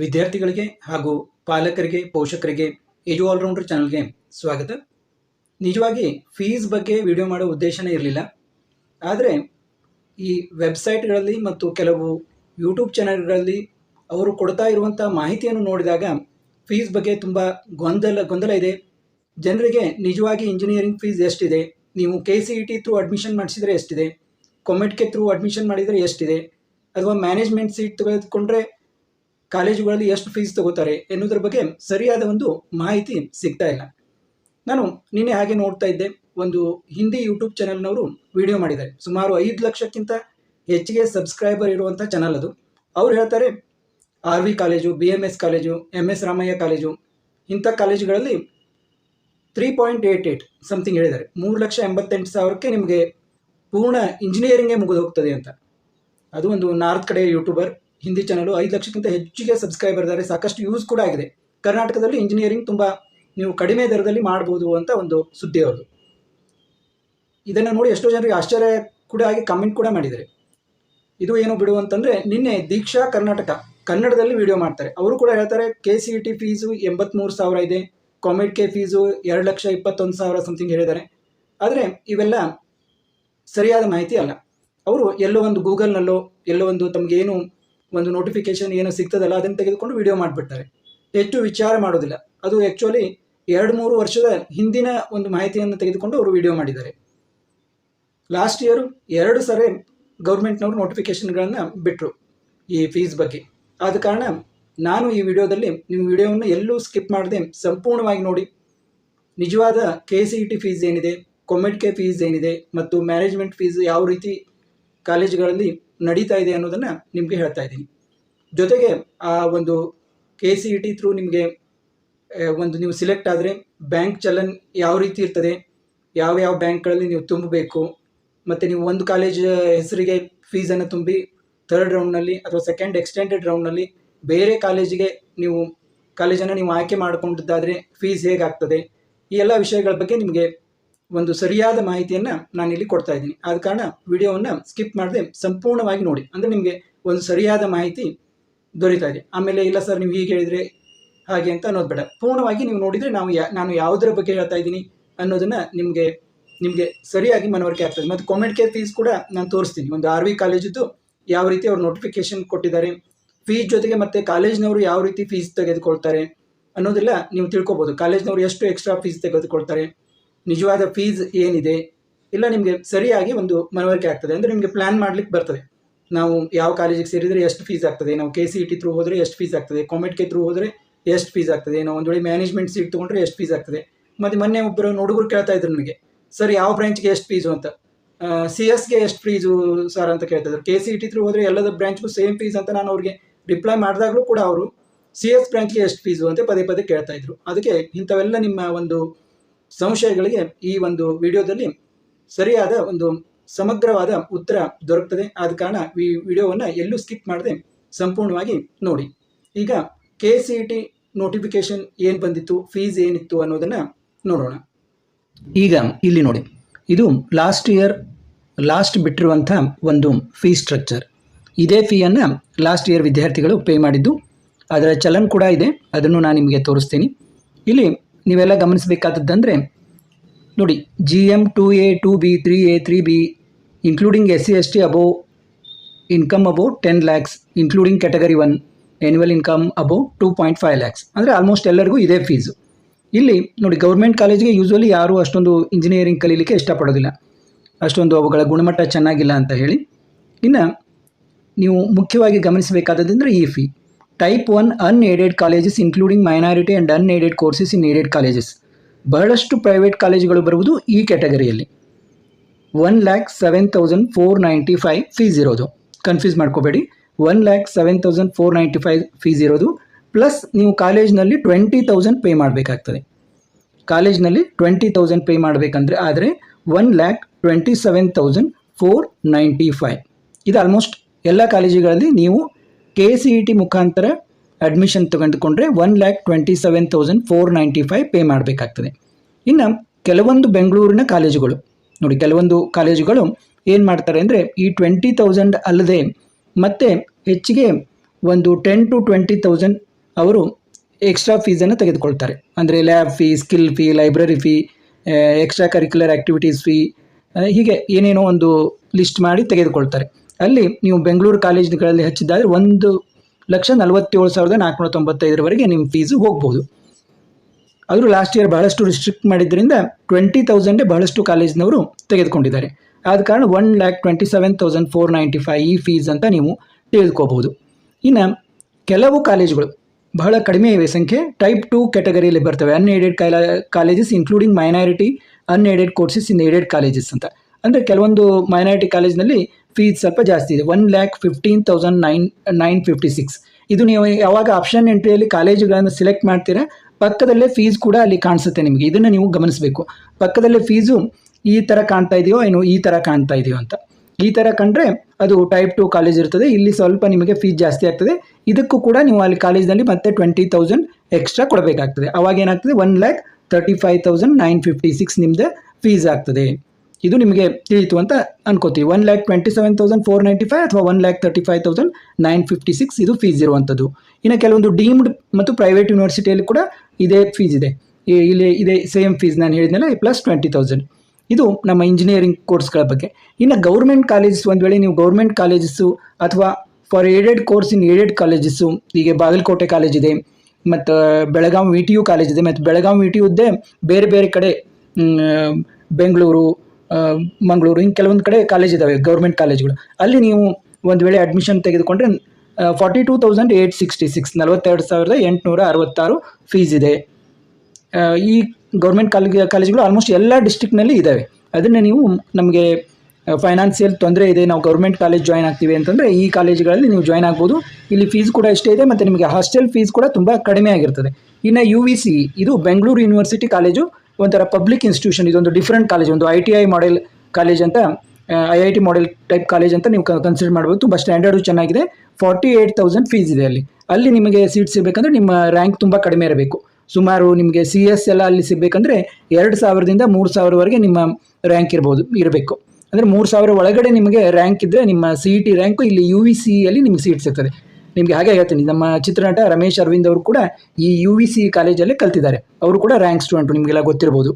ವಿದ್ಯಾರ್ಥಿಗಳಿಗೆ ಹಾಗೂ ಪಾಲಕರಿಗೆ, ಪೋಷಕರಿಗೆ, ಎಜು ಆಲ್ರೌಂಡರ್ ಚಾನಲ್ಗೆ ಸ್ವಾಗತ. ನಿಜವಾಗಿ ಫೀಸ್ ಬಗ್ಗೆ ವಿಡಿಯೋ ಮಾಡೋ ಉದ್ದೇಶನೇ ಇರಲಿಲ್ಲ. ಆದರೆ ಈ ವೆಬ್ಸೈಟ್ಗಳಲ್ಲಿ ಮತ್ತು ಕೆಲವು ಯೂಟ್ಯೂಬ್ ಚಾನಲ್ಗಳಲ್ಲಿ ಅವರು ಕೊಡ್ತಾ ಇರುವಂಥ ಮಾಹಿತಿಯನ್ನು ನೋಡಿದಾಗ ಫೀಸ್ ಬಗ್ಗೆ ತುಂಬ ಗೊಂದಲ ಗೊಂದಲ ಇದೆ. ಜನರಿಗೆ ನಿಜವಾಗಿ ಇಂಜಿನಿಯರಿಂಗ್ ಫೀಸ್ ಎಷ್ಟಿದೆ? ನೀವು K C E T through admission ಮಾಡಿಸಿದರೆ ಎಷ್ಟಿದೆ? ಕೊಮೆಟ್ಕೆ ಥ್ರೂ ಅಡ್ಮಿಷನ್ ಮಾಡಿದರೆ ಎಷ್ಟಿದೆ? ಅಥವಾ ಮ್ಯಾನೇಜ್ಮೆಂಟ್ ಸೀಟ್ ತೆಗೆದುಕೊಂಡ್ರೆ ಕಾಲೇಜುಗಳಲ್ಲಿ ಎಷ್ಟು ಫೀಸ್ ತಗೋತಾರೆ ಎನ್ನುವುದರ ಬಗ್ಗೆ ಸರಿಯಾದ ಒಂದು ಮಾಹಿತಿ ಸಿಗ್ತಾ ಇಲ್ಲ. ನಾನು ನಿನ್ನೆ ಹಾಗೆ ನೋಡ್ತಾ ಇದ್ದೆ. ಒಂದು ಹಿಂದಿ ಯೂಟ್ಯೂಬ್ ಚಾನಲ್ನವರು ವಿಡಿಯೋ ಮಾಡಿದ್ದಾರೆ. ಸುಮಾರು ಐದು ಲಕ್ಷಕ್ಕಿಂತ ಹೆಚ್ಚಿಗೆ ಸಬ್ಸ್ಕ್ರೈಬರ್ ಇರುವಂಥ ಚಾನಲ್ ಅದು. ಅವ್ರು ಹೇಳ್ತಾರೆ, R V college, B M S college M S Ramaiah college, ಇಂಥ ಕಾಲೇಜುಗಳಲ್ಲಿ three point eight eight something ಹೇಳಿದ್ದಾರೆ. ಮೂರು ಲಕ್ಷ ಎಂಬತ್ತೆಂಟು ಸಾವಿರಕ್ಕೆ ನಿಮಗೆ ಪೂರ್ಣ ಇಂಜಿನಿಯರಿಂಗೇ ಮುಗಿದು ಹೋಗ್ತದೆ ಅಂತ. ಅದು ಒಂದು ನಾರ್ತ್ ಕಡೆ ಯೂಟ್ಯೂಬರ್ ಹಿಂದಿ ಚಾನಲು ಐದು ಲಕ್ಷಕ್ಕಿಂತ ಹೆಚ್ಚಿಗೆ ಸಬ್ಸ್ಕ್ರೈಬರ್ ಇದ್ದಾರೆ ಸಾಕಷ್ಟು ಯೂಸ್ ಕೂಡ ಆಗಿದೆ. ಕರ್ನಾಟಕದಲ್ಲಿ ಇಂಜಿನಿಯರಿಂಗ್ ತುಂಬ ನೀವು ಕಡಿಮೆ ದರದಲ್ಲಿ ಮಾಡ್ಬೋದು ಅಂತ ಒಂದು ಸುದ್ದಿ ಅವರು ಇದನ್ನು ನೋಡಿ ಎಷ್ಟೋ ಜನರಿಗೆ ಆಶ್ಚರ್ಯ ಕೂಡ ಆಗಿ ಕಮೆಂಟ್ ಕೂಡ ಮಾಡಿದ್ದಾರೆ. ಇದು ಏನು ಬಿಡು ಅಂತಂದರೆ, ನಿನ್ನೆ ದೀಕ್ಷಾ ಕರ್ನಾಟಕ ಕನ್ನಡದಲ್ಲಿ ವಿಡಿಯೋ ಮಾಡ್ತಾರೆ. ಅವರು ಕೂಡ ಹೇಳ್ತಾರೆ K C E T fees ಎಂಬತ್ತ್ಮೂರು ಸಾವಿರ ಇದೆ ಕಾಮೆಡ್ ಕೆ ಫೀಸು ಎರಡು ಲಕ್ಷ ಇಪ್ಪತ್ತೊಂದು ಸಾವಿರ ಸಮಥಿಂಗ್ ಹೇಳಿದ್ದಾರೆ. ಆದರೆ ಇವೆಲ್ಲ ಸರಿಯಾದ ಮಾಹಿತಿ ಅಲ್ಲ. ಅವರು ಎಲ್ಲೋ ಒಂದು ಗೂಗಲ್ನಲ್ಲೋ ಎಲ್ಲೋ ಒಂದು ತಮಗೇನು ಒಂದು ನೋಟಿಫಿಕೇಶನ್ ಏನು ಸಿಗ್ತದಲ್ಲ, ಅದನ್ನು ತೆಗೆದುಕೊಂಡು ವಿಡಿಯೋ ಮಾಡಿಬಿಡ್ತಾರೆ. ಹೆಚ್ಚು ವಿಚಾರ ಮಾಡೋದಿಲ್ಲ. ಅದು ಆ್ಯಕ್ಚುಲಿ ಎರಡು ಮೂರು ವರ್ಷದ ಹಿಂದಿನ ಒಂದು ಮಾಹಿತಿಯನ್ನು ತೆಗೆದುಕೊಂಡು ಅವರು ವಿಡಿಯೋ ಮಾಡಿದ್ದಾರೆ. ಲಾಸ್ಟ್ ಇಯರು ಎರಡು ಸರಿ ಗೌರ್ಮೆಂಟ್ನವರು ನೋಟಿಫಿಕೇಶನ್ಗಳನ್ನು ಬಿಟ್ಟರು ಈ ಫೀಸ್ ಬಗ್ಗೆ. ಆದ ಕಾರಣ ನಾನು ಈ ವಿಡಿಯೋದಲ್ಲಿ ನಿಮ್ಮ ವಿಡಿಯೋವನ್ನು ಎಲ್ಲೂ ಸ್ಕಿಪ್ ಮಾಡದೆ ಸಂಪೂರ್ಣವಾಗಿ ನೋಡಿ. ನಿಜವಾದ K C E T fees ಏನಿದೆ ಕೊಮೆಟ್ಕೆ ಫೀಸ್ ಏನಿದೆ, ಮತ್ತು ಮ್ಯಾನೇಜ್ಮೆಂಟ್ ಫೀಸ್ ಯಾವ ರೀತಿ ಕಾಲೇಜುಗಳಲ್ಲಿ ನಡೀತಾ ಇದೆ ಅನ್ನೋದನ್ನು ನಿಮಗೆ ಹೇಳ್ತಾ ಇದ್ದೀನಿ. ಜೊತೆಗೆ ಆ ಒಂದು K C E T through ನಿಮಗೆ ಒಂದು ನೀವು ಸಿಲೆಕ್ಟ್ ಆದರೆ ಬ್ಯಾಂಕ್ ಚಲನ್ ಯಾವ ರೀತಿ ಇರ್ತದೆ, ಯಾವ ಯಾವ ಬ್ಯಾಂಕ್ಗಳಲ್ಲಿ ನೀವು ತುಂಬಬೇಕು, ಮತ್ತು ನೀವು ಒಂದು ಕಾಲೇಜ್ ಹೆಸರಿಗೆ ಫೀಸನ್ನು ತುಂಬಿ ಥರ್ಡ್ ರೌಂಡ್ನಲ್ಲಿ ಅಥವಾ ಸೆಕೆಂಡ್ ಎಕ್ಸ್ಟೆಂಡೆಡ್ ರೌಂಡ್ನಲ್ಲಿ ಬೇರೆ ಕಾಲೇಜಿಗೆ ನೀವು ಕಾಲೇಜನ್ನು ನೀವು ಆಯ್ಕೆ ಮಾಡಿಕೊಂಡಿದ್ದಾದರೆ ಫೀಸ್ ಹೇಗಾಗ್ತದೆ, ಈ ಎಲ್ಲ ವಿಷಯಗಳ ಬಗ್ಗೆ ನಿಮಗೆ ಒಂದು ಸರಿಯಾದ ಮಾಹಿತಿಯನ್ನು ನಾನು ಇಲ್ಲಿ ಕೊಡ್ತಾ ಇದ್ದೀನಿ. ಆದ ಕಾರಣ ವಿಡಿಯೋವನ್ನು ಸ್ಕಿಪ್ ಮಾಡದೆ ಸಂಪೂರ್ಣವಾಗಿ ನೋಡಿ. ಅಂದರೆ ನಿಮಗೆ ಒಂದು ಸರಿಯಾದ ಮಾಹಿತಿ ದೊರೀತಾ ಇದೆ. ಆಮೇಲೆ ಇಲ್ಲ ಸರ್, ನೀವು ಹೀಗೆ ಹೇಳಿದರೆ ಹಾಗೆ ಅಂತ ಅನ್ನೋದು ಬೇಡ. ಪೂರ್ಣವಾಗಿ ನೀವು ನೋಡಿದರೆ ನಾವು ಯಾ, ನಾನು ಯಾವುದರ ಬಗ್ಗೆ ಹೇಳ್ತಾ ಇದ್ದೀನಿ ಅನ್ನೋದನ್ನು ನಿಮಗೆ ನಿಮಗೆ ಸರಿಯಾಗಿ ಮನವರಿಕೆ ಆಗ್ತದೆ. ಮತ್ತು ಕಾಮೆಂಟ್ ಕೇರ್ ಫೀಸ್ ಕೂಡ ನಾನು ತೋರಿಸ್ತೀನಿ. ಒಂದು ಆರ್ ವಿ ಕಾಲೇಜಿದ್ದು ಯಾವ ರೀತಿ ಅವ್ರು ನೋಟಿಫಿಕೇಶನ್ ಕೊಟ್ಟಿದ್ದಾರೆ ಫೀಸ್ ಜೊತೆಗೆ ಮತ್ತೆ ಕಾಲೇಜ್ನವರು ಯಾವ ರೀತಿ ಫೀಸ್ ತೆಗೆದುಕೊಳ್ತಾರೆ ಅನ್ನೋದೆಲ್ಲ ನೀವು ತಿಳ್ಕೊಬೋದು. ಕಾಲೇಜ್ನವರು ಎಷ್ಟು ಎಕ್ಸ್ಟ್ರಾ ಫೀಸ್ ತೆಗೆದುಕೊಳ್ತಾರೆ ನಿಜವಾದ ಫೀಸ್ ಏನಿದೆ? ಇಲ್ಲ ನಿಮಗೆ ಸರಿಯಾಗಿ ಒಂದು ಮನವರಿಕೆ ಆಗ್ತದೆ. ಅಂದರೆ ನಿಮಗೆ ಪ್ಲ್ಯಾನ್ ಮಾಡ್ಲಿಕ್ಕೆ ಬರ್ತದೆ. ನಾವು ಯಾವ ಕಾಲೇಜಿಗೆ ಸೇರಿದರೆ ಎಷ್ಟು ಫೀಸ್ ಆಗ್ತದೆ? ನಾವು K C E T through ಹೋದರೆ ಎಷ್ಟು ಫೀಸ್ ಆಗ್ತದೆ? ಕಾಮೆಟ್ಗೆ ಥ್ರೂ ಹೋದರೆ ಎಷ್ಟು ಫೀಸ್ ಆಗ್ತದೆ? ನಾವು ಒಂದು ವೇಳೆ ಮ್ಯಾನೇಜ್ಮೆಂಟ್ ಸೀಟ್ ತೊಗೊಂಡ್ರೆ ಎಷ್ಟು ಫೀಸ್ ಆಗ್ತದೆ? ಮತ್ತು ಮೊನ್ನೆ ಒಬ್ಬರು ಹುಡುಗರು ಕೇಳ್ತಾ ಇದ್ರು ನಿಮಗೆ ಸರ್ ಯಾವ ಬ್ರಾಂಚ್ಗೆ ಎಷ್ಟು ಫೀಸು ಅಂತ? ಸಿ ಎಸ್ಗೆ ಎಷ್ಟು ಫೀಸು ಸರ್ ಅಂತ ಕೇಳ್ತಿದ್ರು. K C E T through ಹೋದರೆ ಎಲ್ಲದ ಬ್ರಾಂಚ್ಗೂ ಸೇಮ್ ಫೀಸ್ ಅಂತ ನಾನು ಅವ್ರಿಗೆ ರಿಪ್ಲೈ ಮಾಡಿದಾಗಲೂ ಕೂಡ ಅವರು ಸಿ ಎಸ್ ಬ್ರಾಂಚ್ಗೆ ಎಷ್ಟು ಫೀಸು ಅಂತ ಪದೇ ಪದೇ ಕೇಳ್ತಾ ಇದ್ರು. ಅದಕ್ಕೆ ಇಂಥವೆಲ್ಲ ನಿಮ್ಮ ಒಂದು ಸಂಶಯಗಳಿಗೆ ಈ ಒಂದು ವಿಡಿಯೋದಲ್ಲಿ ಸರಿಯಾದ ಒಂದು ಸಮಗ್ರವಾದ ಉತ್ತರ ದೊರಕ್ತದೆ. ಆದ ಕಾರಣ ಈ ವಿಡಿಯೋವನ್ನು ಎಲ್ಲೂ ಸ್ಕಿಪ್ ಮಾಡದೆ ಸಂಪೂರ್ಣವಾಗಿ ನೋಡಿ. ಈಗ ಕೆ ಸಿ ಟಿ ನೋಟಿಫಿಕೇಶನ್ ಏನು ಬಂದಿತ್ತು ಫೀಸ್ ಏನಿತ್ತು ಅನ್ನೋದನ್ನು ನೋಡೋಣ. ಈಗ ಇಲ್ಲಿ ನೋಡಿ. ಇದು ಲಾಸ್ಟ್ ಇಯರ್ ಲಾಸ್ಟ್ ಬಿಟ್ಟಿರುವಂಥ ಒಂದು ಫೀ ಸ್ಟ್ರಕ್ಚರ್ ಇದೇ ಫೀಯನ್ನು ಲಾಸ್ಟ್ ಇಯರ್ ವಿದ್ಯಾರ್ಥಿಗಳು ಪೇ ಮಾಡಿದ್ದು. ಅದರ ಚಲನ್ ಕೂಡ ಇದೆ. ಅದನ್ನು ನಾನು ನಿಮಗೆ ತೋರಿಸ್ತೀನಿ. ಇಲ್ಲಿ ನೀವೆಲ್ಲ ಗಮನಿಸಬೇಕಾದದ್ದಂದರೆ, ನೋಡಿ G M two A two B three A three B including S C S T above income above ten lakhs including category one annual income above two point five lakhs ಅಂದರೆ ಆಲ್ಮೋಸ್ಟ್ ಎಲ್ಲರಿಗೂ ಇದೇ fees ಇಲ್ಲಿ, ನೋಡಿ government ಕಾಲೇಜಿಗೆ usually ಯಾರೂ ಅಷ್ಟೊಂದು engineering ಕಲೀಲಿಕ್ಕೆ ಇಷ್ಟಪಡೋದಿಲ್ಲ. ಅಷ್ಟೊಂದು ಅವುಗಳ ಗುಣಮಟ್ಟ ಚೆನ್ನಾಗಿಲ್ಲ ಅಂತ ಹೇಳಿ. ಇನ್ನು, ನೀವು ಮುಖ್ಯವಾಗಿ ಗಮನಿಸಬೇಕಾದದ್ದಂದರೆ ಈ fee type one unaided colleges including minority and unaided courses in aided colleges ಬಹಳಷ್ಟು ಪ್ರೈವೇಟ್ ಕಾಲೇಜುಗಳು ಬರುವುದು ಈ ಕ್ಯಾಟಗರಿಯಲ್ಲಿ one lakh seven thousand four ninety five fees ಇರೋದು ಕನ್ಫ್ಯೂಸ್ ಮಾಡ್ಕೋಬೇಡಿ. One lakh seven thousand four ninety five fees ಇರೋದು plus ನೀವು ಕಾಲೇಜ್ನಲ್ಲಿ twenty thousand pay ಮಾಡಬೇಕಾಗ್ತದೆ. ಕಾಲೇಜ್ನಲ್ಲಿ ಟ್ವೆಂಟಿ ತೌಸಂಡ್ ಪೇ ಮಾಡಬೇಕಂದ್ರೆ ಆದರೆ one lakh twenty seven thousand four ninety five ಇದು ಆಲ್ಮೋಸ್ಟ್ ಎಲ್ಲ ಕಾಲೇಜುಗಳಲ್ಲಿ ನೀವು ಕೆ ಸಿ ಇ ಟಿ ಮುಖಾಂತರ admission ತಗೊಂಡುಕೊಂಡ್ರೆ one lakh twenty seven thousand four ninety five pay ಮಾಡಬೇಕಾಗ್ತದೆ. ಇನ್ನು ಕೆಲವೊಂದು ಬೆಂಗಳೂರಿನ ಕಾಲೇಜುಗಳು, ನೋಡಿ ಕೆಲವೊಂದು ಕಾಲೇಜುಗಳು ಏನು ಮಾಡ್ತಾರೆ ಅಂದರೆ ಈ ಟ್ವೆಂಟಿ ತೌಸಂಡ್ ಅಲ್ಲದೆ ಮತ್ತೆ ಹೆಚ್ಚಿಗೆ ಒಂದು ಟೆನ್ ಟು ಟ್ವೆಂಟಿ ತೌಸಂಡ್ ಅವರು ಎಕ್ಸ್ಟ್ರಾ ಫೀಸನ್ನು ತೆಗೆದುಕೊಳ್ತಾರೆ. ಅಂದರೆ lab fee skill fee library fee extra curricular activities fee ಹೀಗೆ ಏನೇನೋ ಒಂದು ಲಿಸ್ಟ್ ಮಾಡಿ ತೆಗೆದುಕೊಳ್ತಾರೆ. ಅಲ್ಲಿ ನೀವು ಬೆಂಗಳೂರು ಕಾಲೇಜುಗಳಲ್ಲಿ ಹಚ್ಚಿದ್ದಾದರೆ ಒಂದು ಲಕ್ಷ ನಲವತ್ತೇಳು ಸಾವಿರದ ನಾಲ್ಕುನೂರ ತೊಂಬತ್ತೈದರವರೆಗೆ ನಿಮ್ಮ ಫೀಸು ಹೋಗ್ಬೋದು. ಆದರೂ ಲಾಸ್ಟ್ ಇಯರ್ ಬಹಳಷ್ಟು ರಿಸ್ಟ್ರಿಕ್ಟ್ ಮಾಡಿದ್ದರಿಂದ ಟ್ವೆಂಟಿ ತೌಸಂಡೇ ಬಹಳಷ್ಟು ಕಾಲೇಜಿನವರು ತೆಗೆದುಕೊಂಡಿದ್ದಾರೆ. ಆದ ಕಾರಣ one lakh twenty seven thousand four ninety five ಈ ಫೀಸ್ ಅಂತ ನೀವು ತಿಳಿದುಕೋಬಹುದು ಇನ್ನು ಕೆಲವು ಕಾಲೇಜುಗಳು ಬಹಳ ಕಡಿಮೆ ಇವೆ ಸಂಖ್ಯೆ. ಟೈಪ್ ಟು ಕ್ಯಾಟಗರಿಯಲ್ಲಿ ಬರ್ತವೆ. ಅನ್ಏಡೆಡ್ ಕಾಲ colleges including minority unaided courses in aided colleges ಅಂತ. ಅಂದರೆ ಕೆಲವೊಂದು ಮೈನಾರಿಟಿ ಕಾಲೇಜ್ನಲ್ಲಿ ಫೀಸ್ ಸ್ವಲ್ಪ ಜಾಸ್ತಿ ಇದೆ. One lakh fifteen thousand nine nine fifty six ಇದು ನೀವು ಯಾವಾಗ ಆಪ್ಷನ್ ಎಂಟ್ರಿಯಲ್ಲಿ ಕಾಲೇಜುಗಳನ್ನು ಸೆಲೆಕ್ಟ್ ಮಾಡ್ತೀರಾ, ಪಕ್ಕದಲ್ಲೇ ಫೀಸ್ ಕೂಡ ಅಲ್ಲಿ ಕಾಣಿಸುತ್ತೆ ನಿಮಗೆ. ಇದನ್ನು ನೀವು ಗಮನಿಸಬೇಕು. ಪಕ್ಕದಲ್ಲೇ ಫೀಸು ಈ ಥರ ಕಾಣ್ತಾ ಇದೆಯೋ ಏನು ಈ ಥರ ಕಾಣ್ತಾ ಇದೆಯೋ ಅಂತ. ಈ ಥರ ಕಂಡ್ರೆ ಅದು ಟೈಪ್ ಟು ಕಾಲೇಜ್ ಇರ್ತದೆ. ಇಲ್ಲಿ ಸ್ವಲ್ಪ ನಿಮಗೆ ಫೀಸ್ ಜಾಸ್ತಿ ಆಗ್ತದೆ. ಇದಕ್ಕೂ ಕೂಡ ನೀವು ಅಲ್ಲಿ ಕಾಲೇಜ್ನಲ್ಲಿ ಮತ್ತೆ ಟ್ವೆಂಟಿ ತೌಸಂಡ್ ಎಕ್ಸ್ಟ್ರಾ ಕೊಡಬೇಕಾಗ್ತದೆ. ಅವಾಗ ಏನಾಗ್ತದೆ? One lakh thirty five thousand nine fifty six ನಿಮ್ಮದು ಫೀಸ್ ಆಗ್ತದೆ. ಇದು ನಿಮಗೆ ತಿಳಿಯಿತು ಅಂತ ಅನ್ಕೋತೀವಿ. One lakh twenty seven thousand four ninety five ಅಥವಾ one lakh thirty five thousand nine fifty six ಇದು ಫೀಸ್ ಇರುವಂಥದ್ದು. ಇನ್ನು ಕೆಲವೊಂದು ಡೀಮ್ಡ್ ಮತ್ತು ಪ್ರೈವೇಟ್ ಯೂನಿವರ್ಸಿಟಿಯಲ್ಲಿ ಕೂಡ ಇದೇ ಫೀಸ್ ಇದೆ. ಇಲ್ಲಿ ಇದೇ ಸೇಮ್ ಫೀಸ್ ನಾನು ಹೇಳಿದ್ನಲ್ಲ ಪ್ಲಸ್ ಟ್ವೆಂಟಿ ತೌಸಂಡ್ ಇದು ನಮ್ಮ ಇಂಜಿನಿಯರಿಂಗ್ ಕೋರ್ಸ್ಗಳ ಬಗ್ಗೆ. ಇನ್ನು ಗೌರ್ಮೆಂಟ್ ಕಾಲೇಜಸ್ ಒಂದು ವೇಳೆ ನೀವು ಗೌರ್ಮೆಂಟ್ ಕಾಲೇಜಸ್ಸು ಅಥವಾ for aided course in aided colleges ಈಗ ಬಾಗಲಕೋಟೆ ಕಾಲೇಜ್ ಇದೆ, ಮತ್ತು Belagavi V T U college ಇದೆ, ಮತ್ತು ಬೆಳಗಾವಿ ವಿ ಟಿ ಯುದ್ದೇ ಬೇರೆ ಬೇರೆ ಕಡೆ ಬೆಂಗಳೂರು ಮಂಗಳೂರು ಹಿಂಗೆ ಕೆಲವೊಂದು ಕಡೆ ಕಾಲೇಜ್ ಇದ್ದಾವೆ ಗೌರ್ಮೆಂಟ್ ಕಾಲೇಜ್ಗಳು ಅಲ್ಲಿ ನೀವು ಒಂದು ವೇಳೆ ಅಡ್ಮಿಷನ್ ತೆಗೆದುಕೊಂಡ್ರೆ forty two thousand eight sixty six ನಲವತ್ತೆರಡು ಸಾವಿರದ ಎಂಟುನೂರ ಅರವತ್ತಾರು ಫೀಸ್ ಇದೆ. ಈ ಗೌರ್ಮೆಂಟ್ ಕಾಲೇಜ್ ಕಾಲೇಜ್ಗಳು ಆಲ್ಮೋಸ್ಟ್ ಎಲ್ಲ ಡಿಸ್ಟ್ರಿಕ್ನಲ್ಲಿ ಇದ್ದಾವೆ ಅದನ್ನು ನೀವು ನಮಗೆ ಫೈನಾನ್ಸಿಯಲ್ ತೊಂದರೆ ಇದೆ, ನಾವು ಗೌರ್ಮೆಂಟ್ ಕಾಲೇಜ್ ಜಾಯ್ನ್ ಆಗ್ತೀವಿ ಅಂತಂದರೆ, ಈ ಕಾಲೇಜುಗಳಲ್ಲಿ ನೀವು ಜಾಯ್ನ್ ಆಗ್ಬೋದು. ಇಲ್ಲಿ ಫೀಸ್ ಕೂಡ ಇಷ್ಟೇ ಇದೆ, ಮತ್ತು ನಿಮಗೆ ಹಾಸ್ಟೆಲ್ ಫೀಸ್ ಕೂಡ ತುಂಬ ಕಡಿಮೆ ಆಗಿರ್ತದೆ. ಇನ್ನು ಯು ವಿ ಸಿ ಇದು ಬೆಂಗಳೂರು ಯೂನಿವರ್ಸಿಟಿ ಕಾಲೇಜು ಒಂಥರ ಪಬ್ಲಿಕ್ ಇನ್ಸ್ಟಿಟ್ಯೂಷನ್ ಇದೊಂದು ಡಿಫ್ರೆಂಟ್ ಕಾಲೇಜ್ ಒಂದು I T I model college ಅಂತ I I T model type college ಅಂತ ನೀವು ಕನ್ಸಿಡರ್ ಮಾಡ್ಬೋದು. ತುಂಬ ಸ್ಟ್ಯಾಂಡರ್ಡು ಚೆನ್ನಾಗಿದೆ. ಫಾರ್ಟಿ ಏಯ್ಟ್ ತೌಸಂಡ್ ಫೀಸ್ ಇದೆ ಅಲ್ಲಿ. ಅಲ್ಲಿ ನಿಮಗೆ ಸೀಟ್ ಸಿಗಬೇಕಂದ್ರೆ ನಿಮ್ಮ ರ್ಯಾಂಕ್ ತುಂಬ ಕಡಿಮೆ ಇರಬೇಕು. ಸುಮಾರು ನಿಮಗೆ ಸಿ ಎಸ್ ಎಲ್ಲ ಅಲ್ಲಿ ಸಿಗಬೇಕಂದ್ರೆ ಎರಡು ಸಾವಿರದಿಂದ ಮೂರು ಸಾವಿರವರೆಗೆ ನಿಮ್ಮ ರ್ಯಾಂಕ್ ಇರ್ಬೋದು, ಇರಬೇಕು. ಅಂದರೆ ಮೂರು ಸಾವಿರ ಒಳಗಡೆ ನಿಮಗೆ ರ್ಯಾಂಕ್ ಇದ್ದರೆ ನಿಮ್ಮ ಸಿ ಇ ಟಿ ರ್ಯಾಂಕು ಇಲ್ಲಿ ಯು ವಿ ಸಿಯಲ್ಲಿ ನಿಮಗೆ ಸೀಟ್ ಸಿಗ್ತದೆ. ನಿಮಗೆ ಹಾಗೆ ಹೇಳ್ತೀನಿ. ನಮ್ಮ ಚಿತ್ರನಟ ರಮೇಶ್ ಅರವಿಂದ್ ಅವರು ಕೂಡ ಈ ಯು ವಿ ಸಿ ಕಾಲೇಜಲ್ಲೇ ಕಲ್ತಿದ್ದಾರೆ. ಅವರು ಕೂಡ ರ್ಯಾಂಕ್ ಸ್ಟೂಡೆಂಟು ನಿಮಗೆಲ್ಲ ಗೊತ್ತಿರ್ಬೋದು.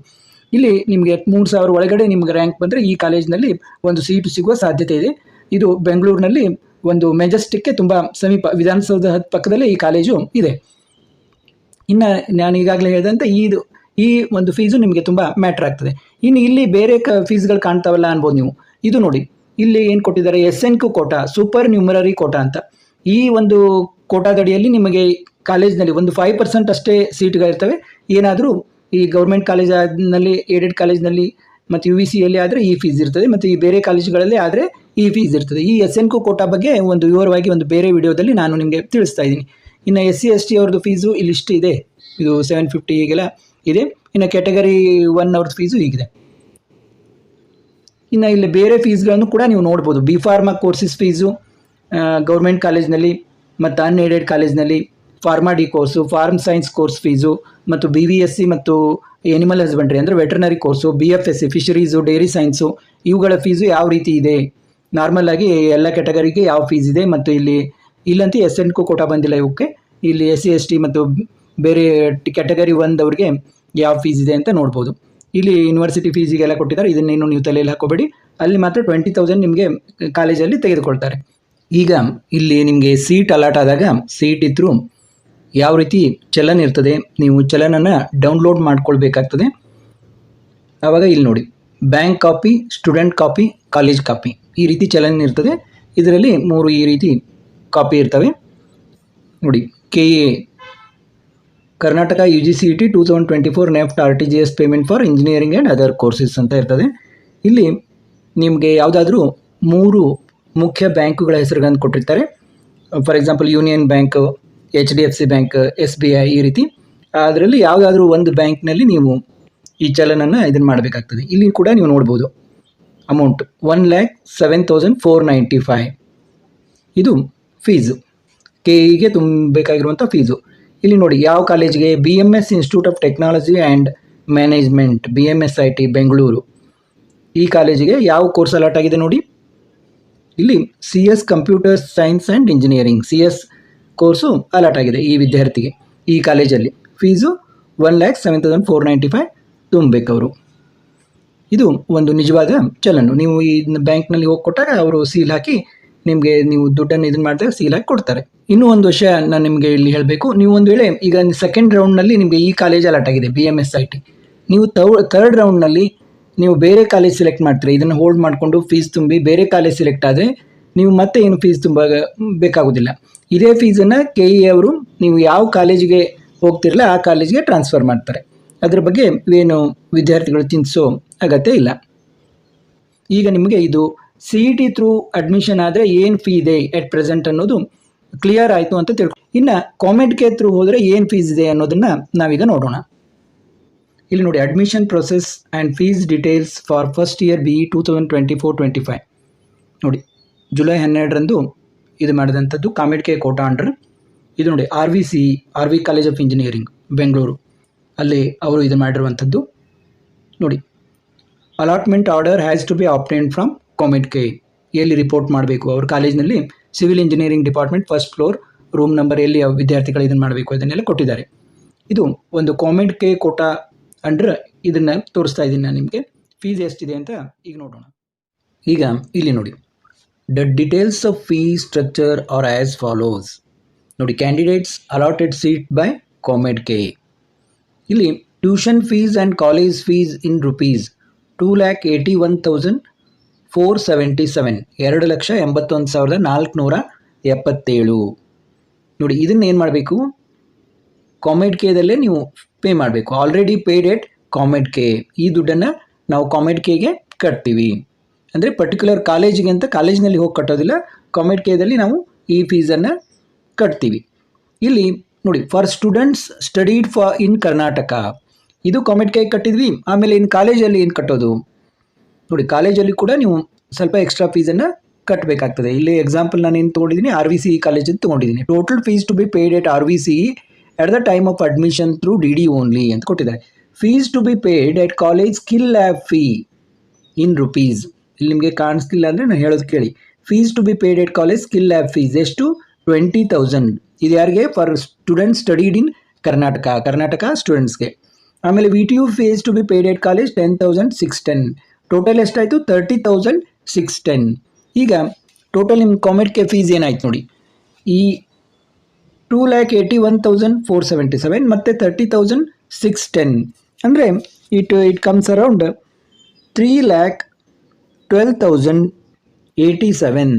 ಇಲ್ಲಿ ನಿಮಗೆ ಮೂರು ಸಾವಿರ ಒಳಗಡೆ ನಿಮ್ಗೆ ರ್ಯಾಂಕ್ ಬಂದರೆ ಈ ಕಾಲೇಜಿನಲ್ಲಿ ಒಂದು ಸೀಟು ಸಿಗುವ ಸಾಧ್ಯತೆ ಇದೆ. ಇದು ಬೆಂಗಳೂರಿನಲ್ಲಿ ಒಂದು ಮೆಜೆಸ್ಟಿಕ್ಗೆ ತುಂಬ ಸಮೀಪ ವಿಧಾನಸೌಧ ಪಕ್ಕದಲ್ಲೇ ಈ ಕಾಲೇಜು ಇದೆ. ಇನ್ನು ನಾನು ಈಗಾಗಲೇ ಹೇಳಿದಂತೆ ಇದು, ಈ ಒಂದು ಫೀಸು ನಿಮಗೆ ತುಂಬ ಮ್ಯಾಟ್ರ್ ಆಗ್ತದೆ. ಇನ್ನು ಇಲ್ಲಿ ಬೇರೆ ಕ ಫೀಸ್ಗಳು ಕಾಣ್ತಾವಲ್ಲ ಅನ್ಬೋದು ನೀವು. ಇದು ನೋಡಿ. ಇಲ್ಲಿ ಏನು ಕೊಟ್ಟಿದ್ದಾರೆ? S N Q quota supernumerary quota ಅಂತ. ಈ ಒಂದು ಕೋಟಾದಡಿಯಲ್ಲಿ ನಿಮಗೆ ಕಾಲೇಜ್ನಲ್ಲಿ ಒಂದು ಫೈವ್ ಪರ್ಸೆಂಟ್ ಅಷ್ಟೇ ಸೀಟ್ಗಳಿರ್ತವೆ ಏನಾದರೂ ಈ ಗೌರ್ಮೆಂಟ್ ಕಾಲೇಜಿನಲ್ಲಿ ಏಡೆಡ್ ಕಾಲೇಜ್ನಲ್ಲಿ ಮತ್ತು ಯು ವಿ ಸಿಯಲ್ಲಿ ಆದರೆ ಈ ಫೀಸ್ ಇರ್ತದೆ ಮತ್ತು ಈ ಬೇರೆ ಕಾಲೇಜುಗಳಲ್ಲಿ ಆದರೆ ಈ ಫೀಸ್ ಇರ್ತದೆ. ಈ ಎಸ್ ಎನ್ ಕೋ ಕೋಟಾ ಬಗ್ಗೆ ಒಂದು ವಿವರವಾಗಿ ಒಂದು ಬೇರೆ ವಿಡಿಯೋದಲ್ಲಿ ನಾನು ನಿಮಗೆ ತಿಳಿಸ್ತಾ ಇದ್ದೀನಿ. ಇನ್ನು ಎಸ್ ಸಿ ಎಸ್ ಟಿ ಅವ್ರದ್ದು ಫೀಸು ಇಲ್ಲಿಷ್ಟು ಇದೆ. ಇದು ಸೆವೆನ್ ಫಿಫ್ಟಿ ಈಗೆಲ್ಲ ಇದೆ. ಇನ್ನು ಕ್ಯಾಟಗರಿ ಒನ್ ಅವ್ರದ್ದು ಫೀಸು ಹೀಗಿದೆ. ಇನ್ನು ಇಲ್ಲಿ ಬೇರೆ ಫೀಸ್ಗಳನ್ನು ಕೂಡ ನೀವು ನೋಡ್ಬೋದು. B pharma courses fees government ಕಾಲೇಜ್ನಲ್ಲಿ ಮತ್ತು ಅನ್ಏಡೆಡ್ ಕಾಲೇಜ್ನಲ್ಲಿ pharm D course farm science course fees ಮತ್ತು ಬಿ ವಿ ಎಸ್ ಸಿ ಮತ್ತು ಎನಿಮಲ್ ಹಸ್ಬೆಂಡ್ರಿ ಅಂದರೆ veterinary course B F S C fisheries dairy science ಇವುಗಳ ಫೀಸು ಯಾವ ರೀತಿ ಇದೆ? ನಾರ್ಮಲ್ ಆಗಿ ಎಲ್ಲ ಕ್ಯಾಟಗರಿಗೆ ಯಾವ ಫೀಸ್ ಇದೆ ಮತ್ತು ಇಲ್ಲಿ ಇಲ್ಲಂತೂ ಎಸ್ ಎನ್ ಕೋಟ ಬಂದಿಲ್ಲ ಇವಕ್ಕೆ. ಇಲ್ಲಿ ಎಸ್ ಸಿ ಎಸ್ ಟಿ ಮತ್ತು ಬೇರೆ ಕ್ಯಾಟಗರಿ ಒಂದವ್ರಿಗೆ ಯಾವ ಫೀಸ್ ಇದೆ ಅಂತ ನೋಡ್ಬೋದು. ಇಲ್ಲಿ ಯೂನಿವರ್ಸಿಟಿ ಫೀಸಿಗೆಲ್ಲ ಕೊಟ್ಟಿದ್ದಾರೆ ಇದನ್ನೇನು ನೀವು ತಲೆಯಲ್ಲಿ ಹಾಕೋಬೇಡಿ ಅಲ್ಲಿ ಮಾತ್ರ ಟ್ವೆಂಟಿ ತೌಸಂಡ್ ನಿಮಗೆ ಕಾಲೇಜಲ್ಲಿ ತೆಗೆದುಕೊಳ್ತಾರೆ. ಈಗ ಇಲ್ಲಿ ನಿಮಗೆ ಸೀಟ್ ಅಲಾಟ್ ಆದಾಗ ಸೀಟ್ ಇದ್ದರೂ ಯಾವ ರೀತಿ ಚಲನ್ ಇರ್ತದೆ, ನೀವು ಚಲನನ್ನು ಡೌನ್ಲೋಡ್ ಮಾಡ್ಕೊಳ್ಬೇಕಾಗ್ತದೆ. ಆವಾಗ ಇಲ್ಲಿ ನೋಡಿ bank copy student copy college copy ಈ ರೀತಿ ಚಲನ್ ಇರ್ತದೆ. ಇದರಲ್ಲಿ ಮೂರು ಈ ರೀತಿ ಕಾಪಿ ಇರ್ತವೆ. ನೋಡಿ K A Karnataka U G C T two thousand twenty four NEFT R T G S payment for engineering and other courses ಅಂತ ಇರ್ತದೆ. ಇಲ್ಲಿ ನಿಮಗೆ ಯಾವುದಾದ್ರೂ ಮೂರು ಮುಖ್ಯ ಬ್ಯಾಂಕುಗಳ ಹೆಸರುಗಳನ್ನು ಕೊಟ್ಟಿರ್ತಾರೆ. For example Union Bank H D F C bank S B I ಈ ರೀತಿ. ಅದರಲ್ಲಿ ಯಾವುದಾದ್ರೂ ಒಂದು ಬ್ಯಾಂಕ್ನಲ್ಲಿ ನೀವು ಈ ಚಲನನ್ನು ಇದನ್ನು ಮಾಡಬೇಕಾಗ್ತದೆ. ಇಲ್ಲಿ ಕೂಡ ನೀವು ನೋಡ್ಬೋದು. Amount one lakh seven thousand four ninety five ಇದು ಫೀಸು ಕೆ ಇಗೆ ತುಂಬಬೇಕಾಗಿರುವಂಥ ಫೀಸು ಇಲ್ಲಿ ನೋಡಿ, ಯಾವ ಕಾಲೇಜಿಗೆ? B M S Institute of Technology and Management B M S I T Bengaluru ಈ ಕಾಲೇಜಿಗೆ ಯಾವ ಕೋರ್ಸ್ ಅಲಾಟ್ ಆಗಿದೆ ನೋಡಿ. ಇಲ್ಲಿ C S computer science and engineering C S course allot ಆಗಿದೆ ಈ ವಿದ್ಯಾರ್ಥಿಗೆ ಈ ಕಾಲೇಜಲ್ಲಿ fees one lakh seven thousand four ninety five ತುಂಬಬೇಕು ಅವರು ಇದು ಒಂದು ನಿಜವಾದ ಚಲನು ನೀವು ಈ ಬ್ಯಾಂಕ್ನಲ್ಲಿ ಹೋಗಿ ಕೊಟ್ಟಾಗ ಅವರು ಸೀಲ್ ಹಾಕಿ ನಿಮಗೆ ನೀವು ದುಡ್ಡನ್ನು ಇದನ್ನು ಮಾಡಿದಾಗ ಸೀಲ್ ಹಾಕಿ ಕೊಡ್ತಾರೆ. ಇನ್ನೂ ಒಂದು ವಿಷಯ ನಾನು ನಿಮಗೆ ಇಲ್ಲಿ ಹೇಳಬೇಕು. ನೀವು ಒಂದು ವೇಳೆ ಈಗ ಸೆಕೆಂಡ್ ರೌಂಡ್ನಲ್ಲಿ ನಿಮಗೆ ಈ ಕಾಲೇಜ್ ಅಲಾಟ್ ಆಗಿದೆ B M S I T ನೀವು ತೌ ಥರ್ಡ್ ರೌಂಡ್ನಲ್ಲಿ ನೀವು ಬೇರೆ ಕಾಲೇಜ್ ಸೆಲೆಕ್ಟ್ ಮಾಡ್ತೀರಿ, ಇದನ್ನು ಹೋಲ್ಡ್ ಮಾಡಿಕೊಂಡು ಫೀಸ್ ತುಂಬಿ ಬೇರೆ ಕಾಲೇಜ್ ಸೆಲೆಕ್ಟ್ ಆದರೆ ನೀವು ಮತ್ತೆ ಏನು ಫೀಸ್ ತುಂಬ ಬೇಕಾಗೋದಿಲ್ಲ. ಇದೇ ಫೀಸನ್ನು ಕೆ ಇ ಅವರು ನೀವು ಯಾವ ಕಾಲೇಜಿಗೆ ಹೋಗ್ತಿರಲ್ಲ ಆ ಕಾಲೇಜಿಗೆ ಟ್ರಾನ್ಸ್ಫರ್ ಮಾಡ್ತಾರೆ. ಅದರ ಬಗ್ಗೆ ಏನು ವಿದ್ಯಾರ್ಥಿಗಳು ಚಿಂತಿಸೋ ಅಗತ್ಯ ಇಲ್ಲ. ಈಗ ನಿಮಗೆ ಇದು C E T through admission ಆದರೆ ಏನು ಫೀ ಇದೆ ಎಟ್ ಪ್ರೆಸೆಂಟ್ ಅನ್ನೋದು ಕ್ಲಿಯರ್ ಆಯಿತು ಅಂತ ತಿಳ್ಕೊ ಇನ್ನು ಕಾಮೆಂಟ್ ಕೇ ಥ್ರೂ ಹೋದರೆ ಏನು ಫೀಸ್ ಇದೆ ಅನ್ನೋದನ್ನು ನಾವೀಗ ನೋಡೋಣ. ಇಲ್ಲಿ ನೋಡಿ admission process and fees details for first year B E two thousand twenty four twenty five ನೋಡಿ ಜುಲೈ ಹನ್ನೆರಡರಂದು ಇದು ಮಾಡಿದಂಥದ್ದು ಕಾಮೆಡ್ಕೆ ಕೋಟಾ ಅಂದ್ರೆ ಇದು ನೋಡಿ R V C R V college of engineering Bengaluru ಅಲ್ಲಿ ಅವರು ಇದು ಮಾಡಿರುವಂಥದ್ದು. ನೋಡಿ allotment order has to be obtain from COMEDK ಎಲ್ಲಿ ರಿಪೋರ್ಟ್ ಮಾಡಬೇಕು? ಅವ್ರ ಕಾಲೇಜಿನಲ್ಲಿ civil engineering department first floor room number ಎಲ್ಲಿ ವಿದ್ಯಾರ್ಥಿಗಳು ಇದನ್ನು ಮಾಡಬೇಕು? ಅದನ್ನೆಲ್ಲ ಕೊಟ್ಟಿದ್ದಾರೆ. ಇದು ಒಂದು ಕಾಮೆಂಟ್ ಕೆ ಕೋಟಾ ಅಂಡ್ರ್ ಇದನ್ನು ತೋರಿಸ್ತಾ ಇದ್ದೀನಿ ನಾನು ನಿಮಗೆ. ಫೀಸ್ ಎಷ್ಟಿದೆ ಅಂತ ಈಗ ನೋಡೋಣ. ಈಗ ಇಲ್ಲಿ ನೋಡಿ. The details of fee structure are as follows ನೋಡಿ candidates allotted seat by COMEDK ಇಲ್ಲಿ tuition fees and college fees in rupees two lakh eighty one thousand four seventy seven ಎರಡು ಲಕ್ಷ ಎಂಬತ್ತೊಂದು ಸಾವಿರದ ನಾಲ್ಕುನೂರ ಎಪ್ಪತ್ತೇಳು. ನೋಡಿ, ಇದನ್ನು ಏನು ಮಾಡಬೇಕು? ಕಾಮೆಡ್ ಕೆದಲ್ಲೇ ನೀವು ಪೇ ಮಾಡಬೇಕು. Already paid at COMED K ಈ ದುಡ್ಡನ್ನು ನಾವು ಕಾಮೆಡ್ ಕೆಗೆ ಕಟ್ತೀವಿ. ಅಂದರೆ ಪರ್ಟಿಕ್ಯುಲರ್ ಕಾಲೇಜಿಗೆ ಅಂತ ಕಾಲೇಜಿನಲ್ಲಿ ಹೋಗಿ ಕಟ್ಟೋದಿಲ್ಲ. ಕಾಮೆಡ್ ಕೇದಲ್ಲಿ ನಾವು ಈ ಫೀಸನ್ನು ಕಟ್ತೀವಿ. ಇಲ್ಲಿ ನೋಡಿ for students studied for in Karnataka ಇದು ಕಾಮೆಡ್ ಕೈ ಕಟ್ಟಿದ್ವಿ. ಆಮೇಲೆ ಇನ್ನು ಕಾಲೇಜಲ್ಲಿ ಏನು ಕಟ್ಟೋದು? ನೋಡಿ ಕಾಲೇಜಲ್ಲಿ ಕೂಡ ನೀವು ಸ್ವಲ್ಪ ಎಕ್ಸ್ಟ್ರಾ ಫೀಸನ್ನು ಕಟ್ಟಬೇಕಾಗ್ತದೆ ಇಲ್ಲಿ ಎಕ್ಸಾಂಪಲ್ ನಾನು ಏನು ತೊಗೊಂಡಿದ್ದೀನಿ? ಆರ್ ವಿ ಸಿ ಕಾಲೇಜಲ್ಲಿ ತೊಗೊಂಡಿದ್ದೀನಿ. Total fees to be paid at R V C at the time of admission through D D only ಅಂತ ಕೊಟ್ಟಿದ್ದಾರೆ. Fees to be paid at college skill lab fee in rupees ಇಲ್ಲಿ ನಿಮಗೆ ಕಾಣಿಸ್ತಿಲ್ಲ ಅಂದರೆ ನಾನು ಹೇಳೋದು ಕೇಳಿ. Fees to be paid at college skill lab fees ಎಷ್ಟು ಟ್ವೆಂಟಿ ತೌಸಂಡ್ ಇದು ಯಾರಿಗೆ? For students studied in Karnataka Karnataka ಸ್ಟೂಡೆಂಟ್ಸ್ಗೆ ಆಮೇಲೆ V T U fees to be paid at college ten thousand six ten total ಎಷ್ಟಾಯಿತು? Thirty thousand six ten ಈಗ total ನಿಮ್ಮ ಕಾಮೆಡ್ಗೆ fees ಏನಾಯ್ತು ನೋಡಿ. ಈ two lakh eighty one thousand four seventy seven ಮತ್ತು ತರ್ಟಿ ತೌಸಂಡ್ ಸಿಕ್ಸ್ ಟೆನ್ ಅಂದರೆ it it comes around three lakh twelve thousand eighty seven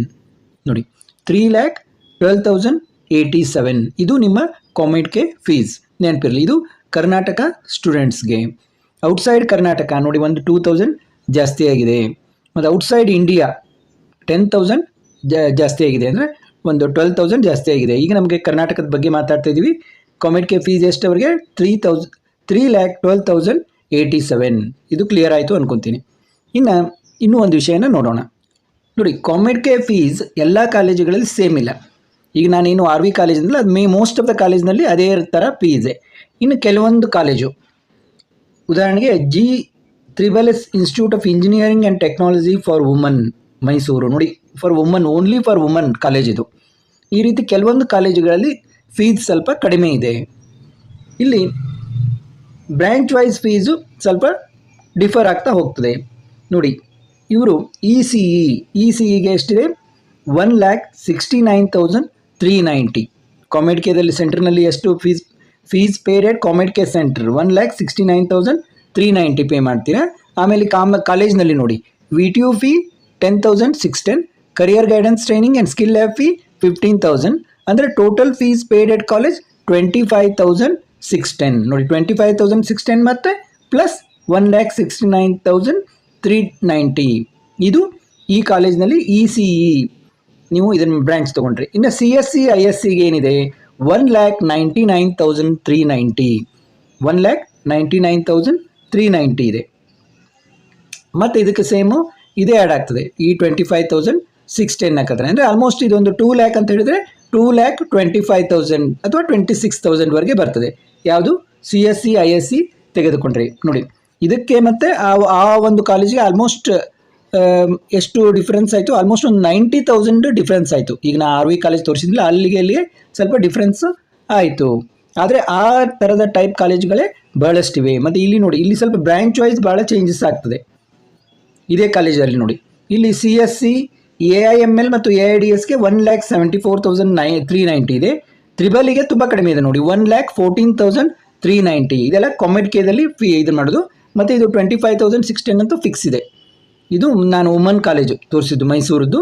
ನೋಡಿ three lakh twelve thousand eighty seven ಇದು ನಿಮ್ಮ ಕಾಮೆಡ್ಗೆ ಫೀಸ್ ನೆನಪಿರಲಿ, ಇದು ಕರ್ನಾಟಕ ಸ್ಟೂಡೆಂಟ್ಸ್ಗೆ ಔಟ್ಸೈಡ್ ಕರ್ನಾಟಕ, ನೋಡಿ, ಒಂದು ಟೂ ತೌಸಂಡ್ ಜಾಸ್ತಿ ಆಗಿದೆ. ಮತ್ತು ಔಟ್ಸೈಡ್ ಇಂಡಿಯಾ ಟೆನ್ ತೌಸಂಡ್ ಜಾಸ್ತಿ ಆಗಿದೆ. ಅಂದರೆ ಒಂದು ಟ್ವೆಲ್ ತೌಸಂಡ್ ಜಾಸ್ತಿ ಆಗಿದೆ. ಈಗ ನಮಗೆ ಕರ್ನಾಟಕದ ಬಗ್ಗೆ ಮಾತಾಡ್ತಾ ಇದ್ದೀವಿ ಕಾಮೆಡ್ಗೆ ಫೀಸ್ ಎಷ್ಟು ಅವರಿಗೆ three ತೌಸ್ three lakh twelve thousand eighty seven ಇದು ಕ್ಲಿಯರ್ ಆಯಿತು ಅನ್ಕೊತೀನಿ. ಇನ್ನು, ಇನ್ನೂ ಒಂದು ವಿಷಯನ ನೋಡೋಣ. ನೋಡಿ ಕಾಮೆಡ್ಗೆ ಫೀಸ್ ಎಲ್ಲ ಕಾಲೇಜುಗಳಲ್ಲಿ ಸೇಮ್ ಇಲ್ಲ. ಈಗ ನಾನೇನು ಆರ್ ವಿ ಕಾಲೇಜಿನಲ್ಲಿ ಅದು ಮೇ ಮೋಸ್ಟ್ ಆಫ್ ದ ಕಾಲೇಜ್ನಲ್ಲಿ ಅದೇ ಥರ ಫೀಸ್ ಇನ್ನು ಕೆಲವೊಂದು ಕಾಲೇಜು. ಉದಾಹರಣೆಗೆ G triple S Institute of Engineering and Technology for Woman Mysuru ನೋಡಿ for woman only for woman college ಇದು. ಈ ರೀತಿ ಕೆಲವೊಂದು ಕಾಲೇಜುಗಳಲ್ಲಿ ಫೀಸ್ ಸ್ವಲ್ಪ ಕಡಿಮೆ ಇದೆ. ಇಲ್ಲಿ ಬ್ರ್ಯಾಂಚ್ ವೈಸ್ ಫೀಸು ಸ್ವಲ್ಪ ಡಿಫರ್ ಆಗ್ತಾ ಹೋಗ್ತದೆ. ನೋಡಿ, ಇವರು E C E E C ಇಗೆ ಎಷ್ಟಿದೆ? One lakh sixty nine thousand three ninety ಕಾಮೆಡ್ ಕೇದಲ್ಲಿ ಸೆಂಟ್ರ್ನಲ್ಲಿ ಎಷ್ಟು fees fees at COMEDK center one lakh sixty nine thousand three ninety pay ಮಾಡ್ತೀರಾ? ಆಮೇಲೆ ಕಾಮ, ಕಾಲೇಜ್ನಲ್ಲಿ ನೋಡಿ V T U fee ten thousand six ten career guidance training and skill lab fee fifteen thousand ಅಂದರೆ total fees paid at college twenty five thousand six ten ನೋಡಿ twenty five thousand six ten ಮತ್ತು plus one lakh sixty nine thousand three ninety ಇದು ಈ ಕಾಲೇಜ್ನಲ್ಲಿ E C E ನೀವು ಇದನ್ನು branch ತೊಗೊಂಡ್ರಿ. ಇನ್ನು C S C I S ಸಿಗೆ ಏನಿದೆ? One lakh ninety nine thousand three ninety one lakh ninety nine thousand three ninety ಇದೆ. ಮತ್ತು ಇದಕ್ಕೆ ಸೇಮು ಇದೇ ಆ್ಯಡ್ ಆಗ್ತದೆ. ಈ twenty five thousand six ten ಹಾಕಿದ್ರೆ ಅಂದರೆ ಆಲ್ಮೋಸ್ಟ್ ಇದೊಂದು ಟೂ ಲ್ಯಾಕ್ ಅಂತ ಹೇಳಿದರೆ two lakh twenty five thousand ಅಥವಾ ಟ್ವೆಂಟಿ ಸಿಕ್ಸ್ ತೌಸಂಡ್ವರೆಗೆ ಬರ್ತದೆ. ಯಾವುದು? C S C I S C ತೆಗೆದುಕೊಂಡ್ರಿ. ನೋಡಿ, ಇದಕ್ಕೆ ಮತ್ತು ಆ ಆ ಒಂದು ಕಾಲೇಜಿಗೆ ಆಲ್ಮೋಸ್ಟ್ ಎಷ್ಟು ಡಿಫ್ರೆನ್ಸ್ ಆಯಿತು? ಆಲ್ಮೋಸ್ಟ್ ಒಂದು ನೈಂಟಿ ತೌಸಂಡ್ ಡಿಫ್ರೆನ್ಸ್ ಆಯಿತು. ಈಗ ನಾ ಆರ್ ವಿ ಕಾಲೇಜ್ ತೋರಿಸಿದ್ಲ ಅಲ್ಲಿಗೆ ಅಲ್ಲಿಗೆ ಸ್ವಲ್ಪ ಡಿಫ್ರೆನ್ಸ್ ಆಯಿತು. ಆದರೆ ಆ ಥರದ ಟೈಪ್ ಕಾಲೇಜ್ಗಳೇ ಬಹಳಷ್ಟಿವೆ. ಮತ್ತು ಇಲ್ಲಿ ನೋಡಿ, ಇಲ್ಲಿ ಸ್ವಲ್ಪ ಬ್ರ್ಯಾಂಚ್ ವೈಸ್ ಭಾಳ ಚೇಂಜಸ್ ಆಗ್ತದೆ. ಇದೇ ಕಾಲೇಜಲ್ಲಿ ನೋಡಿ. ಇಲ್ಲಿ C S C A I M L ಮತ್ತು ಎ ಐ ಡಿ ಎಸ್ಗೆ one lakh seventy four thousand ನೈ ತ್ರೀ ನೈಂಟಿ ಇದೆ. ತ್ರಿಬಲಿಗೆ ತುಂಬ ಕಡಿಮೆ ಇದೆ ನೋಡಿ. One lakh fourteen thousand three ninety ಇದೆಲ್ಲ ಕಾಮೆಡ್ ಕೇದಲ್ಲಿ ಫೀ ಇದು ಮಾಡೋದು. ಮತ್ತು ಇದು ಟ್ವೆಂಟಿ ಫೈವ್ ತೌಸಂಡ್ ಸಿಕ್ಸ್ಟೀನ್ ಅಂತೂ ಫಿಕ್ಸ್ ಇದೆ. ಇದು ನಾನು ಉಮನ್ ಕಾಲೇಜು ತೋರಿಸಿದ್ದು, ಮೈಸೂರದ್ದು.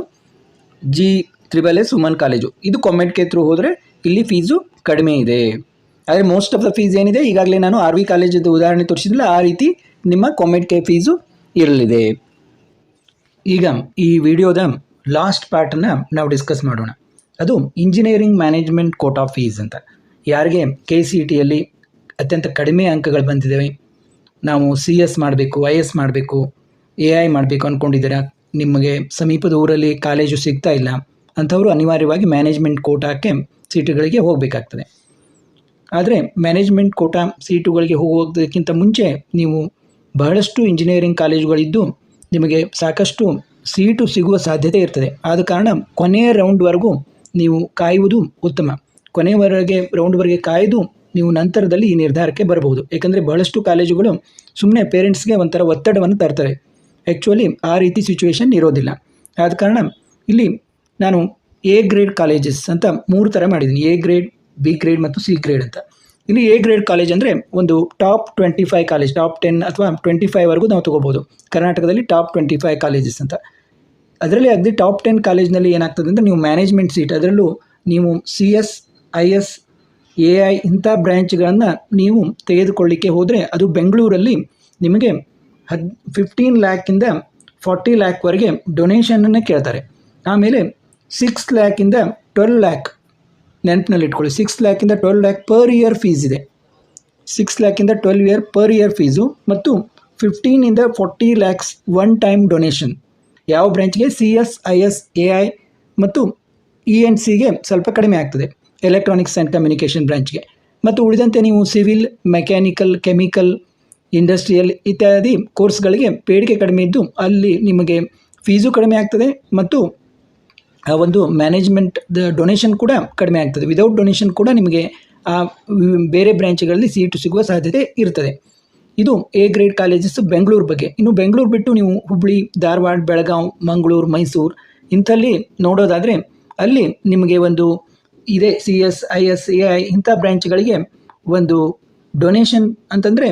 G triple S woman college ಇದು ಕಾಮೆಡ್ ಕೆ ಥ್ರೂ ಹೋದರೆ ಇಲ್ಲಿ ಫೀಸು ಕಡಿಮೆ ಇದೆ. ಆದರೆ ಮೋಸ್ಟ್ ಆಫ್ ದ ಫೀಸ್ ಏನಿದೆ? ಈಗಾಗಲೇ ನಾನು ಆರ್ ವಿ ಕಾಲೇಜದ್ದು ಉದಾಹರಣೆ ತೋರಿಸಿದಿಲ್ಲ ಆ ರೀತಿ ನಿಮ್ಮ ಕಾಮೆಡ್ ಕೆ ಫೀಸು ಇರಲಿದೆ. ಈಗ ಈ ವಿಡಿಯೋದ ಲಾಸ್ಟ್ ಪಾರ್ಟನ್ನು ನಾವು ಡಿಸ್ಕಸ್ ಮಾಡೋಣ. ಅದು ಇಂಜಿನಿಯರಿಂಗ್ ಮ್ಯಾನೇಜ್ಮೆಂಟ್ ಕೋಟಾ ಫೀಸ್ ಅಂತ. ಯಾರಿಗೆ ಕೆ ಸಿ ಟಿಯಲ್ಲಿ ಅತ್ಯಂತ ಕಡಿಮೆ ಅಂಕಗಳು ಬಂದಿದ್ದಾವೆ, ನಾವು ಸಿ ಎಸ್ ಮಾಡಬೇಕು ಐ ಎಸ್ ಮಾಡಬೇಕು ಎ ಐ ಮಾಡಬೇಕು ಅಂದ್ಕೊಂಡಿದ್ದೀರಾ ನಿಮಗೆ ಸಮೀಪದ ಊರಲ್ಲಿ ಕಾಲೇಜು ಸಿಗ್ತಾ ಇಲ್ಲ, ಅಂಥವರು ಅನಿವಾರ್ಯವಾಗಿ ಮ್ಯಾನೇಜ್ಮೆಂಟ್ ಕೋಟಾಕ್ಕೆ ಸೀಟುಗಳಿಗೆ ಹೋಗಬೇಕಾಗ್ತದೆ. ಆದರೆ ಮ್ಯಾನೇಜ್ಮೆಂಟ್ ಕೋಟಾ ಸೀಟುಗಳಿಗೆ ಹೋಗೋದಕ್ಕಿಂತ ಮುಂಚೆ ನೀವು ಬಹಳಷ್ಟು ಇಂಜಿನಿಯರಿಂಗ್ ಕಾಲೇಜುಗಳಿದ್ದು ನಿಮಗೆ ಸಾಕಷ್ಟು ಸೀಟು ಸಿಗುವ ಸಾಧ್ಯತೆ ಇರ್ತದೆ. ಆದ ಕಾರಣ ಕೊನೆಯ ರೌಂಡ್ವರೆಗೂ ನೀವು ಕಾಯುವುದು ಉತ್ತಮ. ಕೊನೆಯವರೆಗೆ ರೌಂಡ್ವರೆಗೆ ಕಾಯ್ದು ನೀವು ನಂತರದಲ್ಲಿ ಈ ನಿರ್ಧಾರಕ್ಕೆ ಬರಬಹುದು. ಏಕೆಂದರೆ ಬಹಳಷ್ಟು ಕಾಲೇಜುಗಳು ಸುಮ್ಮನೆ ಪೇರೆಂಟ್ಸ್ಗೆ ಒಂಥರ ಒತ್ತಡವನ್ನು ತರ್ತಾರೆ ಆ್ಯಕ್ಚುಲಿ ಆ ರೀತಿ ಸಿಚುವೇಶನ್ ಇರೋದಿಲ್ಲ. ಆದ ಕಾರಣ ಇಲ್ಲಿ ನಾನು ಎ ಗ್ರೇಡ್ ಕಾಲೇಜಸ್ ಅಂತ ಮೂರು ಥರ ಮಾಡಿದ್ದೀನಿ. ಎ ಗ್ರೇಡ್ ಬಿ ಗ್ರೇಡ್ ಮತ್ತು ಸಿ ಗ್ರೇಡ್ ಅಂತ. ಇಲ್ಲಿ ಎ ಗ್ರೇಡ್ ಕಾಲೇಜ್ ಅಂದರೆ ಒಂದು top twenty five college top ten ಅಥವಾ ಟ್ವೆಂಟಿ ಫೈವ್ವರೆಗೂ ನಾವು ತೊಗೋಬೋದು. ಕರ್ನಾಟಕದಲ್ಲಿ ಟಾಪ್ ಟ್ವೆಂಟಿ ಫೈವ್ ಕಾಲೇಜಸ್ ಅಂತ. ಅದರಲ್ಲಿ ಅಗದಿ ಟಾಪ್ ಟೆನ್ ಕಾಲೇಜ್ನಲ್ಲಿ ಏನಾಗ್ತದೆ ಅಂದರೆ ನೀವು ಮ್ಯಾನೇಜ್ಮೆಂಟ್ ಸೀಟ್ ಅದರಲ್ಲೂ ನೀವು C S I S A I ಇಂಥ ಬ್ರ್ಯಾಂಚ್ಗಳನ್ನು ನೀವು ತೆಗೆದುಕೊಳ್ಳಿಕ್ಕೆ ಹೋದರೆ ಅದು ಬೆಂಗಳೂರಲ್ಲಿ ನಿಮಗೆ ಹದ್ ಫಿಫ್ಟೀನ್ ಲ್ಯಾಕಿಂದ ಫಾರ್ಟಿ ಲ್ಯಾಕ್ವರೆಗೆ ಡೊನೇಷನನ್ನು ಕೇಳ್ತಾರೆ. ಆಮೇಲೆ ಸಿಕ್ಸ್ ಲ್ಯಾಕಿಂದ ಟ್ವೆಲ್ ಲ್ಯಾಕ್ ನೆನಪಿನಲ್ಲಿ ಇಟ್ಕೊಳ್ಳಿ. Six ಲ್ಯಾಕಿಂದ twelve lakh per year fees ಇದೆ. Six ಲ್ಯಾಕಿಂದ twelve year per year fees ಮತ್ತು ಫಿಫ್ಟೀನಿಂದ forty lakhs one time donation ಯಾವ ಬ್ರ್ಯಾಂಚ್ಗೆ C S I S A I ಮತ್ತು ಇ ಎನ್ ಸಿಗೆ ಸ್ವಲ್ಪ ಕಡಿಮೆ ಆಗ್ತದೆ. ಎಲೆಕ್ಟ್ರಾನಿಕ್ಸ್ ಆ್ಯಂಡ್ ಕಮ್ಯುನಿಕೇಷನ್ ಬ್ರ್ಯಾಂಚ್ಗೆ ಮತ್ತು ಉಳಿದಂತೆ ನೀವು ಸಿವಿಲ್ ಮೆಕ್ಯಾನಿಕಲ್ ಕೆಮಿಕಲ್ ಇಂಡಸ್ಟ್ರಿಯಲ್ ಇತ್ಯಾದಿ ಕೋರ್ಸ್ಗಳಿಗೆ ಬೇಡಿಕೆ ಕಡಿಮೆ ಇದ್ದು ಅಲ್ಲಿ ನಿಮಗೆ ಫೀಸು ಕಡಿಮೆ ಆಗ್ತದೆ ಮತ್ತು ಒಂದು ಮ್ಯಾನೇಜ್ಮೆಂಟ್ ಡೊನೇಷನ್ ಕೂಡ ಕಡಿಮೆ ಆಗ್ತದೆ. ವಿದೌಟ್ ಡೊನೇಷನ್ ಕೂಡ ನಿಮಗೆ, ಆ ಬೇರೆ ಬ್ರ್ಯಾಂಚ್ಗಳಲ್ಲಿ ಸೀಟು ಸಿಗುವ ಸಾಧ್ಯತೆ ಇರ್ತದೆ. ಇದು ಎ ಗ್ರೇಡ್ ಕಾಲೇಜಸ್ ಬೆಂಗಳೂರು ಬಗ್ಗೆ. ಇನ್ನು ಬೆಂಗಳೂರು ಬಿಟ್ಟು ನೀವು ಹುಬ್ಳಿ, ಧಾರವಾಡ, ಬೆಳಗಾವಿ, ಮಂಗಳೂರು, ಮೈಸೂರು ಇಂಥಲ್ಲಿ ನೋಡೋದಾದರೆ ಅಲ್ಲಿ ನಿಮಗೆ ಒಂದು ಇದೇ C S I S A I ಇಂಥ ಬ್ರ್ಯಾಂಚ್ಗಳಿಗೆ ಒಂದು ಡೊನೇಷನ್ ಅಂತಂದರೆ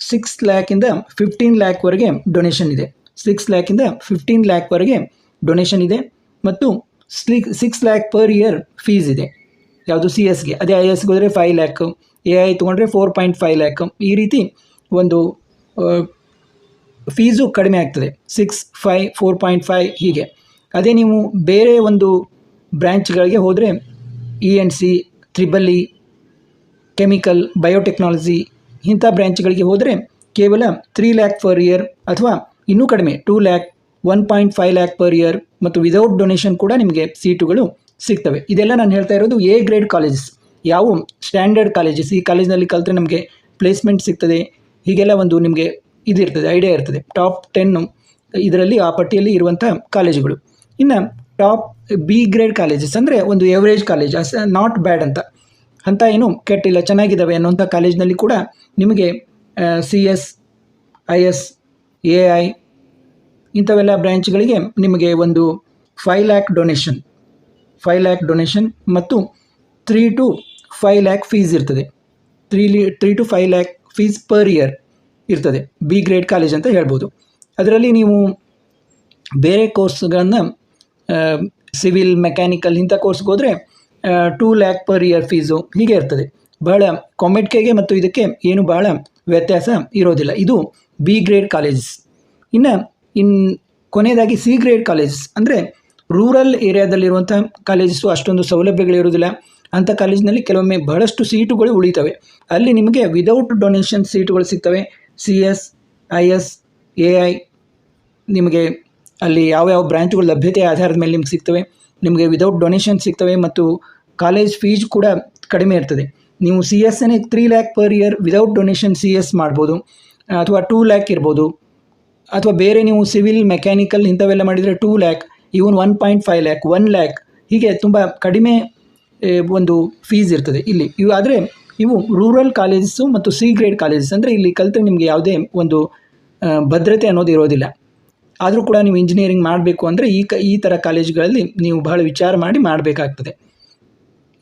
ಸಿಕ್ಸ್ ಲ್ಯಾಕಿಂದ ಫಿಫ್ಟೀನ್ ಲ್ಯಾಕ್ವರೆಗೆ ಡೊನೇಷನ್ ಇದೆ. ಸಿಕ್ಸ್ ಲ್ಯಾಕಿಂದ ಫಿಫ್ಟೀನ್ ಲ್ಯಾಕ್ವರೆಗೆ ಡೊನೇಷನ್ ಇದೆ. ಮತ್ತು six lakh per year fees ಇದೆ. ಯಾವುದು ಸಿ ಎಸ್ಗೆ ಅದೇ ಐ ಎಸ್ಗೆ ಹೋದರೆ ಫೈವ್ ಲ್ಯಾಕ್ ಎ ಐ ತೊಗೊಂಡ್ರೆ ಫೋರ್ ಪಾಯಿಂಟ್ ಫೈವ್ ಲ್ಯಾಕ್ ಈ ರೀತಿ ಒಂದು ಫೀಸು ಕಡಿಮೆ ಆಗ್ತದೆ. Six five four point five ಹೀಗೆ. ಅದೇ ನೀವು ಬೇರೆ ಒಂದು ಬ್ರ್ಯಾಂಚ್ಗಳಿಗೆ ಹೋದರೆ E N C triple E chemical biotechnology ಇಂಥ ಬ್ರ್ಯಾಂಚ್ಗಳಿಗೆ ಹೋದರೆ ಕೇವಲ ತ್ರೀ ಲ್ಯಾಕ್ ಪರ್ ಇಯರ್ ಅಥವಾ ಇನ್ನೂ ಕಡಿಮೆ two lakh one point five lakh per year ಮತ್ತು ವಿದೌಟ್ ಡೊನೇಷನ್ ಕೂಡ ನಿಮಗೆ ಸೀಟುಗಳು ಸಿಗ್ತವೆ. ಇದೆಲ್ಲ ನಾನು ಹೇಳ್ತಾ ಇರೋದು ಎ ಗ್ರೇಡ್ ಕಾಲೇಜಸ್ ಯಾವ ಸ್ಟ್ಯಾಂಡರ್ಡ್ ಕಾಲೇಜಸ್ ಈ ಕಾಲೇಜ್ನಲ್ಲಿ ಕಲಿತ್ರೆ ನಮಗೆ ಪ್ಲೇಸ್ಮೆಂಟ್ ಸಿಗ್ತದೆ. ಹೀಗೆಲ್ಲ ಒಂದು ನಿಮಗೆ ಇದಿರ್ತದೆ ಐಡಿಯಾ ಇರ್ತದೆ. ಟಾಪ್ ಟೆನ್ನು ಇದರಲ್ಲಿ ಆ ಪಟ್ಟಿಯಲ್ಲಿ ಇರುವಂಥ ಕಾಲೇಜುಗಳು ಇನ್ನು ಟಾಪ್ ಬಿ ಗ್ರೇಡ್ ಕಾಲೇಜಸ್ ಅಂದರೆ ಒಂದು average college as not bad ಅಂತ. ಅಂತ ಏನು ಕೆಟ್ಟಿಲ್ಲ ಚೆನ್ನಾಗಿದ್ದಾವೆ ಅನ್ನೋಂಥ ಕಾಲೇಜ್ನಲ್ಲಿ ಕೂಡ ನಿಮಗೆ C S I S A I ಇಂಥವೆಲ್ಲ ಬ್ರ್ಯಾಂಚ್ಗಳಿಗೆ ನಿಮಗೆ ಒಂದು five lakh donation five lakh donation ಮತ್ತು three to five lakh fees ಇರ್ತದೆ. Three three to five lakh fees per year ಇರ್ತದೆ. ಬಿ ಗ್ರೇಡ್ ಕಾಲೇಜ್ ಅಂತ ಹೇಳ್ಬೋದು. ಅದರಲ್ಲಿ ನೀವು ಬೇರೆ ಕೋರ್ಸ್ಗಳನ್ನು ಸಿವಿಲ್ ಮೆಕ್ಯಾನಿಕಲ್ ಇಂಥ ಕೋರ್ಸ್ಗೆ ಹೋದರೆ two lakh per year fees ಹೀಗೆ ಇರ್ತದೆ. ಬಹಳ ಕಾಮೆಡ್ಕೆಗೆ ಮತ್ತು ಇದಕ್ಕೆ ಏನು ಬಹಳ ವ್ಯತ್ಯಾಸ ಇರೋದಿಲ್ಲ. ಇದು ಬಿ ಗ್ರೇಡ್ ಕಾಲೇಜಸ್ ಇನ್ನು ಇನ್ ಕೊನೆಯದಾಗಿ ಸಿ ಗ್ರೇಡ್ ಕಾಲೇಜಸ್, ಅಂದರೆ ರೂರಲ್ ಏರಿಯಾದಲ್ಲಿರುವಂಥ ಕಾಲೇಜಸ್ಸು ಅಷ್ಟೊಂದು ಸೌಲಭ್ಯಗಳಿರೋದಿಲ್ಲ ಅಂಥ ಕಾಲೇಜಿನಲ್ಲಿ ಕೆಲವೊಮ್ಮೆ ಬಹಳಷ್ಟು ಸೀಟುಗಳು ಉಳಿತವೆ. ಅಲ್ಲಿ ನಿಮಗೆ ವಿದೌಟ್ ಡೊನೇಷನ್ ಸೀಟುಗಳು ಸಿಗ್ತವೆ. C S I S A I ನಿಮಗೆ ಅಲ್ಲಿ ಯಾವ ಯಾವ ಬ್ರ್ಯಾಂಚುಗಳ ಲಭ್ಯತೆ ಆಧಾರದ ಮೇಲೆ ನಿಮ್ಗೆ ಸಿಗ್ತವೆ. ನಿಮಗೆ ವಿದೌಟ್ ಡೊನೇಷನ್ ಸಿಗ್ತವೆ ಮತ್ತು ಕಾಲೇಜ್ ಫೀಸ್ ಕೂಡ ಕಡಿಮೆ ಇರ್ತದೆ. ನೀವು ಸಿ ಎಸ್ ಎನೇ three lakh per year without donation C S ಮಾಡ್ಬೋದು. ಅಥವಾ ಟೂ ಲ್ಯಾಕ್ ಇರ್ಬೋದು. ಅಥವಾ ಬೇರೆ ನೀವು ಸಿವಿಲ್, ಮೆಕ್ಯಾನಿಕಲ್ ಇಂಥವೆಲ್ಲ ಮಾಡಿದರೆ two lakh even one point five lakh one lakh ಹೀಗೆ ತುಂಬ ಕಡಿಮೆ ಒಂದು ಫೀಸ್ ಇರ್ತದೆ ಇಲ್ಲಿ. ಇವು ಆದರೆ ಇವು ರೂರಲ್ ಕಾಲೇಜಸ್ಸು ಮತ್ತು ಸಿ ಗ್ರೇಡ್ ಕಾಲೇಜಸ್ ಅಂದರೆ ಇಲ್ಲಿ ಕಲಿತ್ರೆ ನಿಮಗೆ ಯಾವುದೇ ಒಂದು ಭದ್ರತೆ ಅನ್ನೋದು ಇರೋದಿಲ್ಲ. ಆದರೂ ಕೂಡ ನೀವು ಇಂಜಿನಿಯರಿಂಗ್ ಮಾಡಬೇಕು ಅಂದರೆ ಈ ಕ, ಈ ಥರ ಕಾಲೇಜುಗಳಲ್ಲಿ ನೀವು ಬಹಳ ವಿಚಾರ ಮಾಡಿ ಮಾಡಬೇಕಾಗ್ತದೆ.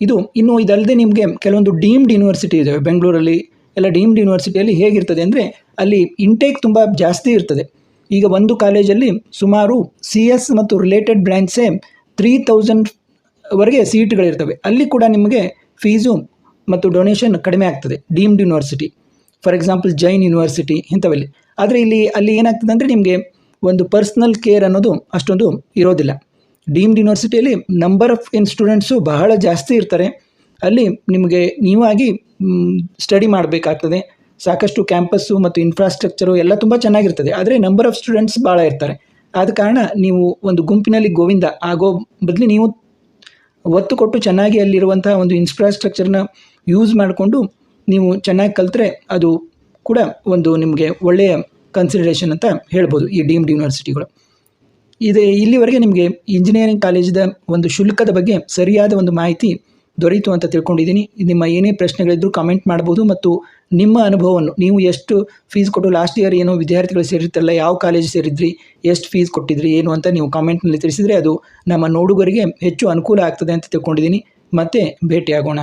ಇದು ಇನ್ನು ಇದಲ್ಲದೆ ನಿಮಗೆ ಕೆಲವೊಂದು ಡೀಮ್ಡ್ ಯೂನಿವರ್ಸಿಟಿ ಇದ್ದಾವೆ ಬೆಂಗಳೂರಲ್ಲಿ ಎಲ್ಲ ಡೀಮ್ಡ್ ಯೂನಿವರ್ಸಿಟಿಯಲ್ಲಿ ಹೇಗಿರ್ತದೆ ಅಂದರೆ ಅಲ್ಲಿ ಇಂಟೇಕ್ ತುಂಬ ಜಾಸ್ತಿ ಇರ್ತದೆ. ಈಗ ಒಂದು ಕಾಲೇಜಲ್ಲಿ ಸುಮಾರು ಸಿ ಎಸ್ ಮತ್ತು ರಿಲೇಟೆಡ್ ಬ್ರ್ಯಾಂಚ್ಸೇ ತ್ರೀ ತೌಸಂಡ್ ವರೆಗೆ ಸೀಟ್ಗಳಿರ್ತವೆ. ಅಲ್ಲಿ ಕೂಡ ನಿಮಗೆ ಫೀಸು ಮತ್ತು ಡೊನೇಷನ್ ಕಡಿಮೆ ಆಗ್ತದೆ deemed university for example Jain university ಇಂಥವಲ್ಲಿ. ಆದರೆ ಇಲ್ಲಿ, ಅಲ್ಲಿ ಏನಾಗ್ತದೆ ಅಂದರೆ ನಿಮಗೆ ಒಂದು ಪರ್ಸ್ನಲ್ ಕೇರ್ ಅನ್ನೋದು ಅಷ್ಟೊಂದು ಇರೋದಿಲ್ಲ. ಡೀಮ್ಡ್ ಯೂನಿವರ್ಸಿಟಿಯಲ್ಲಿ ನಂಬರ್ ಆಫ್ ಇನ್ ಸ್ಟೂಡೆಂಟ್ಸು ಬಹಳ ಜಾಸ್ತಿ ಇರ್ತಾರೆ. ಅಲ್ಲಿ ನಿಮಗೆ ನೀವಾಗಿ ಸ್ಟಡಿ ಮಾಡಬೇಕಾಗ್ತದೆ. ಸಾಕಷ್ಟು ಕ್ಯಾಂಪಸ್ಸು ಮತ್ತು ಇನ್ಫ್ರಾಸ್ಟ್ರಕ್ಚರು ಎಲ್ಲ ತುಂಬ ಚೆನ್ನಾಗಿರ್ತದೆ. ಆದರೆ ನಂಬರ್ ಆಫ್ ಸ್ಟೂಡೆಂಟ್ಸ್ ಭಾಳ ಇರ್ತಾರೆ. ಆದ ಕಾರಣ ನೀವು ಒಂದು ಗುಂಪಿನಲ್ಲಿ ಗೋವಿಂದ ಆಗೋ ಬದಲು ನೀವು ಒತ್ತು ಕೊಟ್ಟು ಚೆನ್ನಾಗಿ ಅಲ್ಲಿರುವಂತಹ ಒಂದು ಇನ್ಫ್ರಾಸ್ಟ್ರಕ್ಚರ್ನ ಯೂಸ್ ಮಾಡಿಕೊಂಡು ನೀವು ಚೆನ್ನಾಗಿ ಕಲಿತ್ರೆ ಅದು ಕೂಡ ಒಂದು ನಿಮಗೆ ಒಳ್ಳೆಯ ಕನ್ಸಿಡರೇಷನ್ ಅಂತ ಹೇಳ್ಬೋದು ಈ ಡೀಮ್ಡ್ ಯೂನಿವರ್ಸಿಟಿಗಳು ಇದೆ ಇಲ್ಲಿವರೆಗೆ ನಿಮಗೆ ಇಂಜಿನಿಯರಿಂಗ್ ಕಾಲೇಜಿದ ಒಂದು ಶುಲ್ಕದ ಬಗ್ಗೆ ಸರಿಯಾದ ಒಂದು ಮಾಹಿತಿ ದೊರೆಯಿತು ಅಂತ ತಿಳ್ಕೊಂಡಿದ್ದೀನಿ. ನಿಮ್ಮ ಏನೇ ಪ್ರಶ್ನೆಗಳಿದ್ದರೂ ಕಮೆಂಟ್ ಮಾಡ್ಬೋದು ಮತ್ತು ನಿಮ್ಮ ಅನುಭವವನ್ನು, ನೀವು ಎಷ್ಟು ಫೀಸ್ ಕೊಟ್ಟು ಲಾಸ್ಟ್ ಇಯರ್ ಏನು ವಿದ್ಯಾರ್ಥಿಗಳು ಸೇರಿರ್ತಾರಲ್ಲ, ಯಾವ ಕಾಲೇಜ್ ಸೇರಿದ್ರಿ, ಎಷ್ಟು ಫೀಸ್ ಕೊಟ್ಟಿದ್ರಿ, ಏನು ಅಂತ ನೀವು ಕಾಮೆಂಟ್ನಲ್ಲಿ ತಿಳಿಸಿದರೆ ಅದು ನಮ್ಮ ನೋಡುಗರಿಗೆ ಹೆಚ್ಚು ಅನುಕೂಲ ಆಗ್ತದೆ ಅಂತ ತಿಳ್ಕೊಂಡಿದ್ದೀನಿ. ಮತ್ತೆ ಭೇಟಿಯಾಗೋಣ.